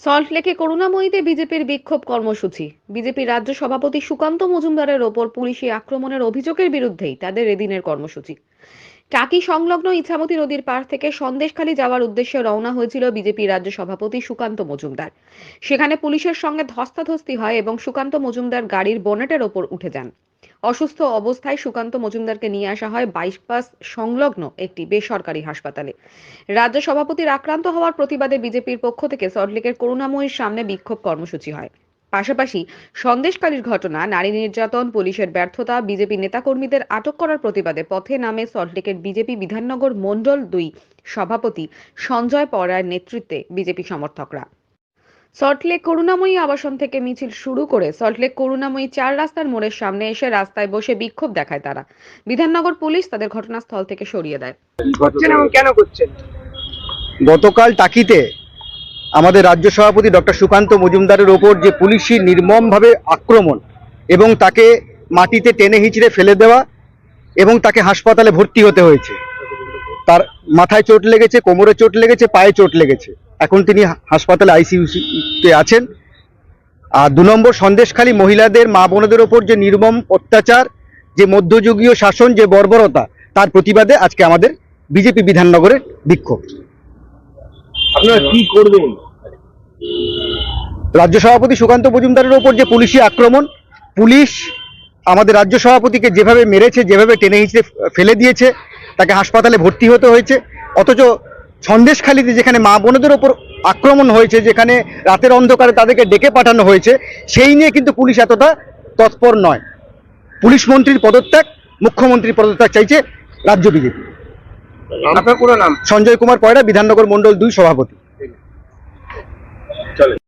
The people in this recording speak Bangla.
সল্টলেকে করুণাময়ীতে বিজেপির বিক্ষোভ কর্মসূচি। বিজেপি রাজ্য সভাপতি সুকান্ত মজুমদারের ওপর পুলিশি আক্রমণের অভিযোগের বিরুদ্ধেই তাদের এদিনের কর্মসূচি। টাকি সংলগ্ন ইছামতি নদীর পার থেকে সন্দেশখালী যাওয়ার উদ্দেশ্যে রওনা হয়েছিল বিজেপি রাজ্য সভাপতি সুকান্ত মজুমদার। সেখানে পুলিশের সঙ্গে ধস্তাধস্তি হয় এবং সুকান্ত মজুমদার গাড়ির বনেটের ওপর উঠে যান। অসুস্থ অবস্থায় সুকান্ত মজুমদারকে নিয়ে আসা হয় বাইপাস সংলগ্ন একটি বেসরকারি হাসপাতালে। রাজ্য সভাপতির আক্রান্ত হওয়ার প্রতিবাদে বিজেপির পক্ষ থেকে সল্টলেকের করুণাময়ীর সামনে বিক্ষোভ কর্মসূচি হয়। পাশাপাশি সন্দেশকারীর ঘটনা নারী নির্যাতন পুলিশের ব্যর্থতা বিজেপি নেতাকর্মীদের আটক করার প্রতিবাদে পথে নামে সল্টলেকের বিজেপি বিধাননগর মণ্ডল দুই সভাপতি সঞ্জয় পরায়ের নেতৃত্বে বিজেপি সমর্থকরা। সল্টলেক করুণাময়ী আবাসন থেকে মিছিল শুরু করে সল্টলেক করুণাময়ী চার রাস্তার মোড়ের সামনে এসে রাস্তায় বসে বিক্ষোভ দেখায় তারা। বিধাননগর পুলিশ তাদের ঘটনাস্থল থেকে সরিয়ে দেয়। গতকাল টাকিতে আমাদের রাজ্য সভাপতি ডক্টর সুকান্ত মজুমদারের ওপর যে পুলিশি নির্মমভাবে আক্রমণ এবং তাকে মাটিতে টেনে হিঁচড়ে ফেলে দেওয়া এবং তাকে হাসপাতালে ভর্তি হতে হয়েছে। তার মাথায় চোট লেগেছে, কোমরে চোট লেগেছে, পায়ে চোট লেগেছে। এখন তিনি হাসপাতালে আইসিইউতে আছেন। আর দু নম্বর সন্দেশখালী মহিলাদের, মা বোনদের ওপর যে নির্মম অত্যাচার, যে মধ্যযুগীয় শাসন, যে বর্বরতা, তার প্রতিবাদে আজকে আমাদের বিজেপি বিধাননগরের বিক্ষোভ। আপনারা কি করবেন? রাজ্য সভাপতি সুকান্ত মজুমদারের ওপর যে পুলিশি আক্রমণ পুলিশ আমাদের রাজ্য সভাপতিকে যেভাবে মেরেছে যেভাবে টেনে হিঁচড়ে ফেলে দিয়েছে তাকে হাসপাতালে ভর্তি হতে হয়েছে অথচ সন্দেশখালিতে যেখানে মা বোনদের ওপর আক্রমণ হয়েছে যেখানে রাতের অন্ধকারে তাদেরকে ডেকে পাঠানো হয়েছে সেই নিয়ে কিন্তু পুলিশ এতটা তৎপর নয়। পুলিশ মন্ত্রীর পদত্যাগ মুখ্যমন্ত্রীর পদত্যাগ চাইছে রাজ্য বিজেপি। আপনার পুরো নাম? সঞ্জয় কুমার পয়রা বিধাননগর মণ্ডল দুই সভাপতি। Chale.